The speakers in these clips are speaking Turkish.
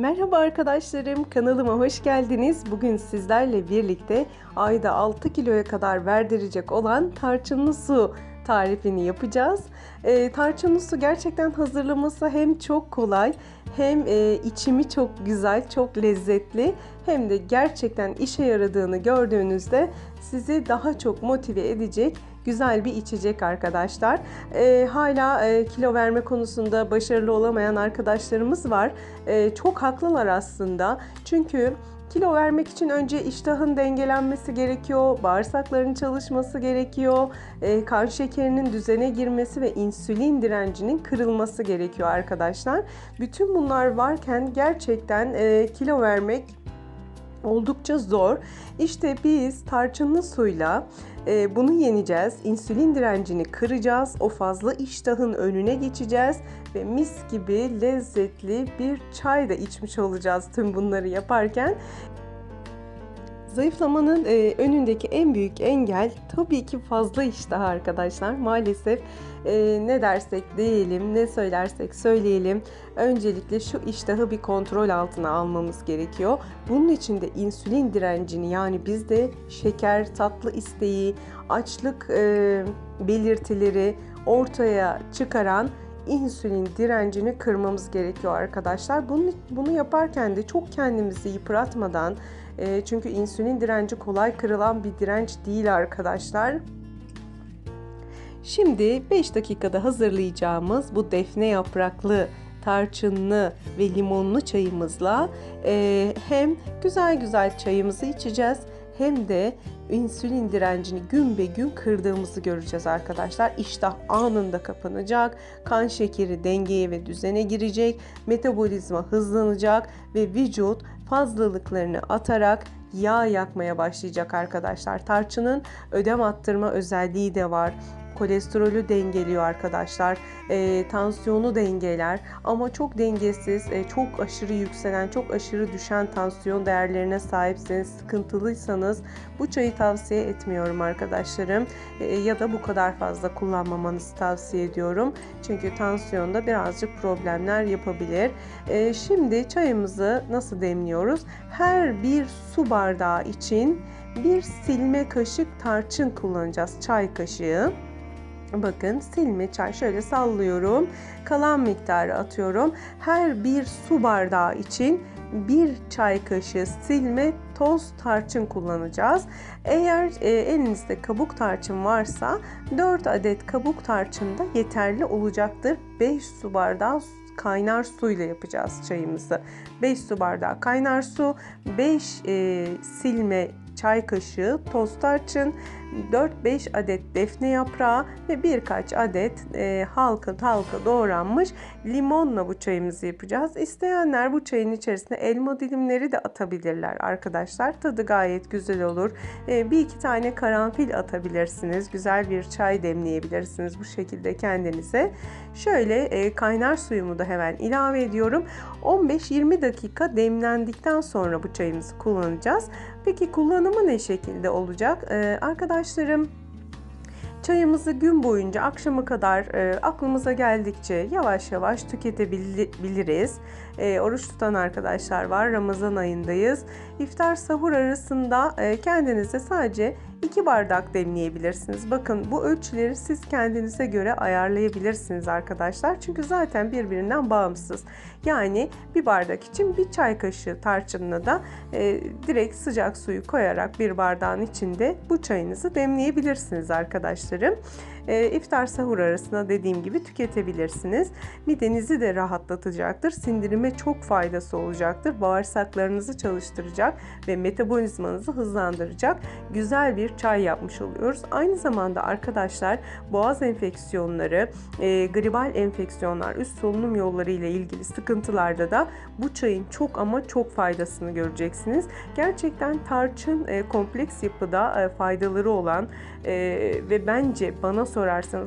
Merhaba arkadaşlarım, kanalıma hoş geldiniz. Bugün sizlerle birlikte ayda 6 kiloya kadar verdirecek olan tarçınlı su tarifini yapacağız. E, tarçınlı su gerçekten hazırlaması hem çok kolay hem e, içimi çok güzel, çok lezzetli hem de gerçekten işe yaradığını gördüğünüzde sizi daha çok motive edecek güzel bir içecek arkadaşlar. E, hala e, kilo verme konusunda başarılı olamayan arkadaşlarımız var. E, çok haklılar aslında. Çünkü Kilo vermek için önce iştahın dengelenmesi gerekiyor, bağırsakların çalışması gerekiyor, e, kan şekerinin düzene girmesi ve insülin direncinin kırılması gerekiyor arkadaşlar. Bütün bunlar varken gerçekten e, kilo vermek oldukça zor. İşte biz tarçınlı suyla e, bunu yeneceğiz. İnsülin direncini kıracağız. O fazla iştahın önüne geçeceğiz ve mis gibi lezzetli bir çay da içmiş olacağız tüm bunları yaparken. Zayıflamanın e, önündeki en büyük engel tabii ki fazla iştah arkadaşlar. Maalesef e, ne dersek diyelim, ne söylersek söyleyelim. Öncelikle şu iştahı bir kontrol altına almamız gerekiyor. Bunun için de insülin direncini yani bizde şeker, tatlı isteği, açlık e, belirtileri ortaya çıkaran insülin direncini kırmamız gerekiyor arkadaşlar. Bunu, bunu yaparken de çok kendimizi yıpratmadan e, çünkü insülin direnci kolay kırılan bir direnç değil arkadaşlar. Şimdi 5 dakikada hazırlayacağımız bu defne yapraklı tarçınlı ve limonlu çayımızla e, hem güzel güzel çayımızı içeceğiz hem de insülin direncini gün be gün kırdığımızı göreceğiz arkadaşlar. İştah anında kapanacak, kan şekeri dengeye ve düzene girecek, metabolizma hızlanacak ve vücut fazlalıklarını atarak yağ yakmaya başlayacak arkadaşlar. Tarçının ödem attırma özelliği de var kolesterolü dengeliyor arkadaşlar. E, tansiyonu dengeler ama çok dengesiz, e, çok aşırı yükselen, çok aşırı düşen tansiyon değerlerine sahipseniz, sıkıntılıysanız bu çayı tavsiye etmiyorum arkadaşlarım. E, ya da bu kadar fazla kullanmamanızı tavsiye ediyorum. Çünkü tansiyonda birazcık problemler yapabilir. E, şimdi çayımızı nasıl demliyoruz? Her bir su bardağı için bir silme kaşık tarçın kullanacağız. Çay kaşığı. Bakın silme çay şöyle sallıyorum. Kalan miktarı atıyorum. Her bir su bardağı için bir çay kaşığı silme toz tarçın kullanacağız. Eğer e, elinizde kabuk tarçın varsa 4 adet kabuk tarçın da yeterli olacaktır. 5 su bardağı kaynar suyla yapacağız çayımızı. 5 su bardağı kaynar su, 5 e, silme çay kaşığı toz tarçın, 4-5 adet defne yaprağı ve birkaç adet e, halka halka doğranmış limonla bu çayımızı yapacağız. İsteyenler bu çayın içerisine elma dilimleri de atabilirler arkadaşlar. Tadı gayet güzel olur. E, bir iki tane karanfil atabilirsiniz. Güzel bir çay demleyebilirsiniz bu şekilde kendinize. Şöyle e, kaynar suyumu da hemen ilave ediyorum. 15-20 dakika demlendikten sonra bu çayımızı kullanacağız. Peki kullanımı ne şekilde olacak? Ee, arkadaşlarım Çayımızı gün boyunca akşama kadar e, aklımıza geldikçe yavaş yavaş tüketebiliriz. E, oruç tutan arkadaşlar var. Ramazan ayındayız. İftar sahur arasında e, kendinize sadece 2 bardak demleyebilirsiniz. Bakın bu ölçüleri siz kendinize göre ayarlayabilirsiniz arkadaşlar. Çünkü zaten birbirinden bağımsız. Yani bir bardak için bir çay kaşığı tarçınla da e, direkt sıcak suyu koyarak bir bardağın içinde bu çayınızı demleyebilirsiniz arkadaşlarım. E, iftar sahur arasında dediğim gibi tüketebilirsiniz. Midenizi de rahatlatacaktır. Sindirime çok faydası olacaktır. Bağırsaklarınızı çalıştıracak ve metabolizmanızı hızlandıracak güzel bir çay yapmış oluyoruz. Aynı zamanda arkadaşlar boğaz enfeksiyonları, e, gribal enfeksiyonlar, üst solunum yolları ile ilgili sıkıntılarda da bu çayın çok ama çok faydasını göreceksiniz. Gerçekten tarçın e, kompleks yapıda e, faydaları olan e, ve bence bana sorarsanız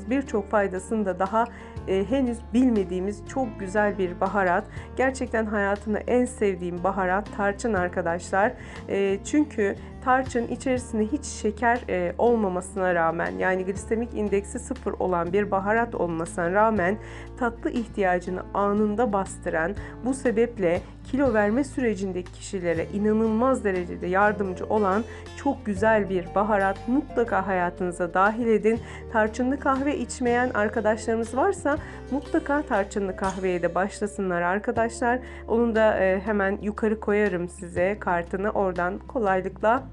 birçok faydasını da daha e, henüz bilmediğimiz çok güzel bir baharat. Gerçekten hayatımda en sevdiğim baharat tarçın arkadaşlar. E, çünkü tarçın içerisinde hiç şeker e, olmamasına rağmen yani glisemik indeksi sıfır olan bir baharat olmasına rağmen tatlı ihtiyacını anında bastıran bu sebeple kilo verme sürecindeki kişilere inanılmaz derecede yardımcı olan çok güzel bir baharat mutlaka hayatınıza dahil edin. Tarçınlı kahve içmeyen arkadaşlarımız varsa mutlaka tarçınlı kahveye de başlasınlar arkadaşlar. Onun da e, hemen yukarı koyarım size kartını oradan kolaylıkla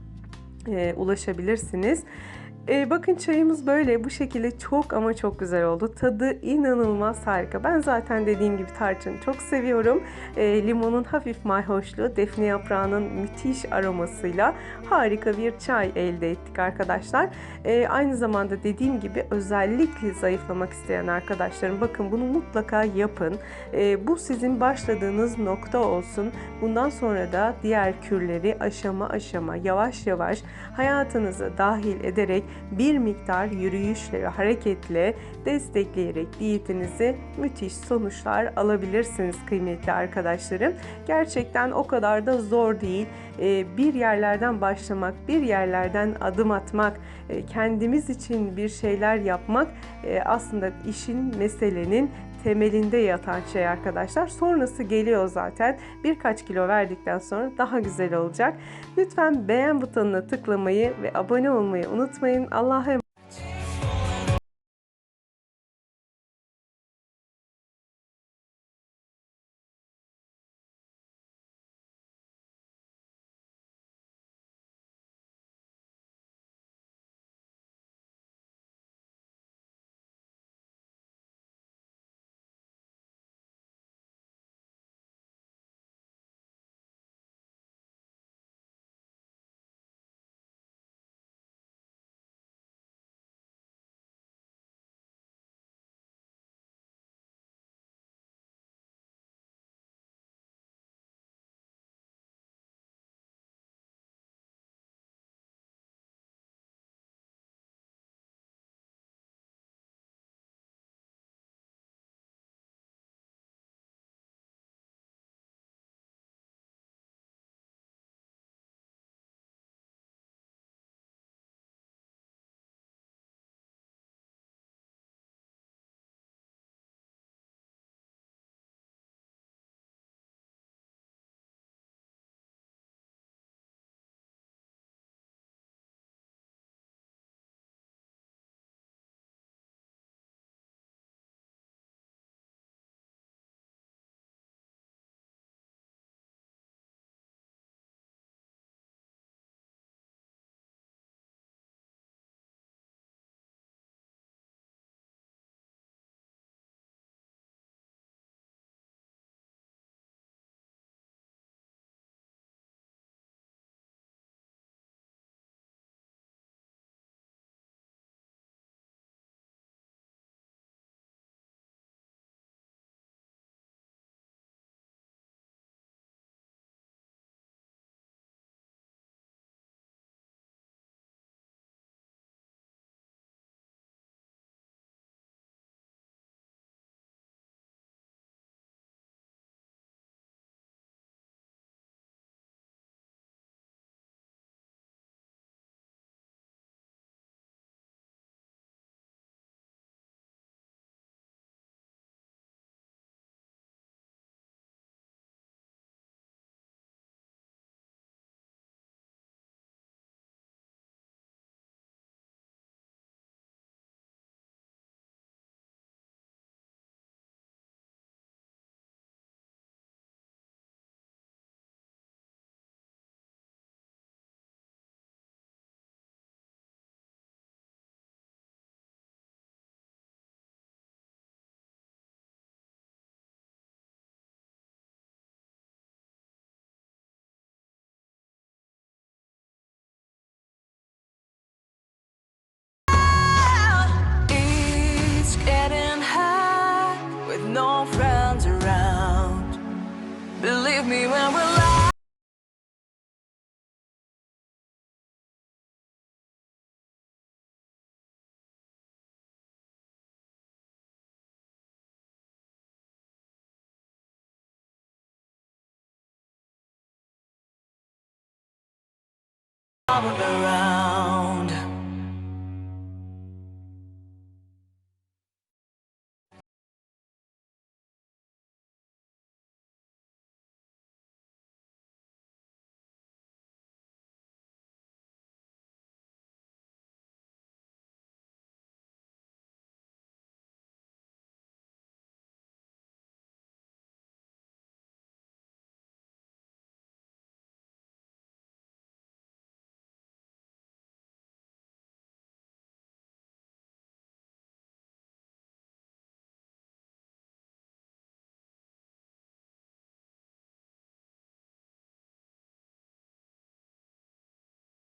ulaşabilirsiniz. E, bakın çayımız böyle bu şekilde çok ama çok güzel oldu. Tadı inanılmaz harika. Ben zaten dediğim gibi tarçını çok seviyorum. E, limonun hafif mayhoşluğu, defne yaprağının müthiş aromasıyla harika bir çay elde ettik arkadaşlar. E, aynı zamanda dediğim gibi özellikle zayıflamak isteyen arkadaşlarım bakın bunu mutlaka yapın. E, bu sizin başladığınız nokta olsun. Bundan sonra da diğer kürleri aşama aşama yavaş yavaş hayatınıza dahil ederek bir miktar yürüyüşle ve hareketle destekleyerek diyetinizi müthiş sonuçlar alabilirsiniz kıymetli arkadaşlarım. Gerçekten o kadar da zor değil. Ee, bir yerlerden başlamak, bir yerlerden adım atmak, e, kendimiz için bir şeyler yapmak e, aslında işin, meselenin temelinde yatan şey arkadaşlar. Sonrası geliyor zaten. Birkaç kilo verdikten sonra daha güzel olacak. Lütfen beğen butonuna tıklamayı ve abone olmayı unutmayın. Allah'a I